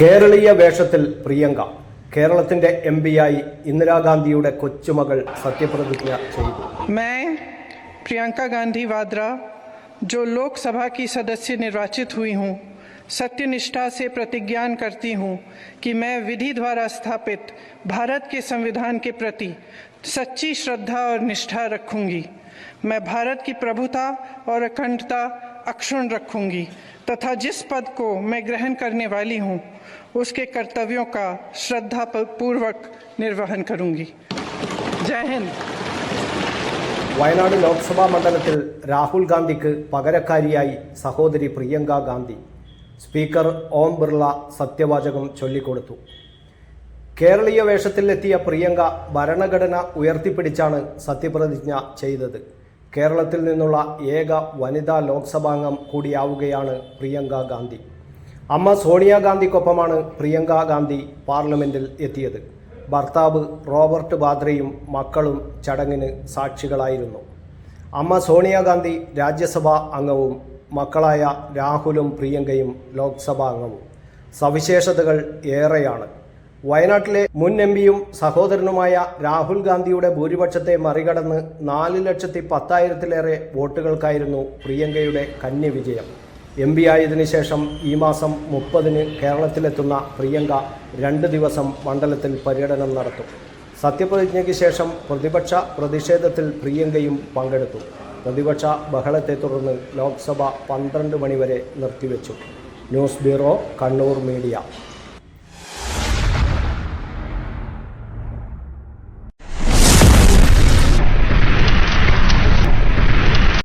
കേരളീയ വേഷത്തിൽ പ്രിയങ്ക കേരളത്തിന്റെ എം പിയായി ഇന്ദിരാഗാന്ധിയുടെ കൊച്ചുമകൾ സത്യപ്രതിജ്ഞ ചെയ്തു. മേ പ്രിയങ്ക ഗാന്ധി വാദ്ര ജോ ലോക്സഭ കി സദസ്യ നിർവാചിത് ഹുയി ഹും सत्यनिष्ठा से प्रतिज्ञान करती हूँ कि मैं विधि द्वारा स्थापित भारत के संविधान के प्रति सच्ची श्रद्धा और निष्ठा रखूंगी मैं भारत की प्रभुता और अखंडता अक्षुण रखूंगी तथा जिस पद को मैं ग्रहण करने वाली हूँ उसके कर्तव्यों का श्रद्धा पूर्वक निर्वहन करूंगी जय हिंद വയനാട് ലോക്സഭാ മണ്ഡലത്തിൽ രാഹുൽ ഗാന്ധിക്ക് പകരക്കാരിയായി സഹോദരി പ്രിയങ്ക ഗാന്ധി സ്പീക്കർ ഓം ബിർള സത്യവാചകം ചൊല്ലിക്കൊടുത്തു. കേരളീയ വേഷത്തിൽ എത്തിയ പ്രിയങ്ക ഭരണഘടന ഉയർത്തിപ്പിടിച്ചാണ് സത്യപ്രതിജ്ഞ ചെയ്തത്. കേരളത്തിൽ നിന്നുള്ള ഏക വനിതാ ലോക്സഭാംഗം കൂടിയാവുകയാണ് പ്രിയങ്ക ഗാന്ധി. അമ്മ സോണിയാഗാന്ധിക്കൊപ്പമാണ് പ്രിയങ്ക ഗാന്ധി പാർലമെന്റിൽ എത്തിയത്. ഭർത്താവ് റോബർട്ട് ബാദ്രയും മക്കളും ചടങ്ങിന് സാക്ഷികളായിരുന്നു. അമ്മ സോണിയാഗാന്ധി രാജ്യസഭാ അംഗവും മക്കളായ രാഹുലും പ്രിയങ്കയും ലോക്സഭാംഗവും സവിശേഷതകൾ ഏറെയാണ്. വയനാട്ടിലെ മുൻ എം പിയും സഹോദരനുമായ രാഹുൽ ഗാന്ധിയുടെ ഭൂരിപക്ഷത്തെ മറികടന്ന് നാല് ലക്ഷത്തി പത്തായിരത്തിലേറെ വോട്ടുകൾക്കായിരുന്നു പ്രിയങ്കയുടെ കന്യ വിജയം. എം പി ആയതിനു ശേഷം ഈ മാസം മുപ്പതിന് കേരളത്തിലെത്തുന്ന പ്രിയങ്ക രണ്ട് ദിവസം മണ്ഡലത്തിൽ പര്യടനം നടത്തും. സത്യപ്രതിജ്ഞയ്ക്ക് ശേഷം പ്രതിപക്ഷ പ്രതിഷേധത്തിൽ പ്രിയങ്കയും പങ്കെടുത്തു. പ്രതിപക്ഷ ബഹളത്തെ തുടർന്ന് ലോക്സഭ പന്ത്രണ്ട് മണിവരെ നിർത്തിവെച്ചു. News bureau Kannur media.